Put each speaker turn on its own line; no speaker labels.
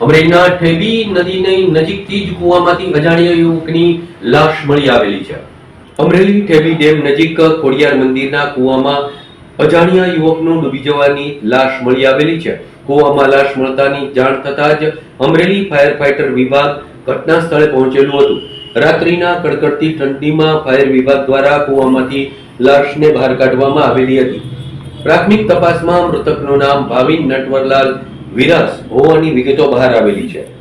અમરેલીના ઠેબી નદીની નજીકથી જ કુવામાંથી અજાણ્યા યુવકની લાશ મળી આવેલી છે. અમરેલી ઠેબી ડેમ નજીક ખોડિયાર મંદિરના કુવામાં અજાણ્યા યુવકનું ડૂબી જવાની લાશ મળી આવેલી છે. કુવામાં લાશ મળતાની જાણ થતાં જ અમરેલી ફાયર ફાઈટર વિભાગ ઘટના સ્થળે પહોંચેલું હતું. રાત્રિના કડકડતી ઠંડીમાં ફાયર વિભાગ દ્વારા કુવામાંથી લાશને બહાર કાઢવામાં આવેલી હતી. પ્રાથમિક તપાસમાં મૃતકનું નામ ભાવિન નટવરલાલ વિરાસ હોવાની વિગતો બહાર આવેલી છે.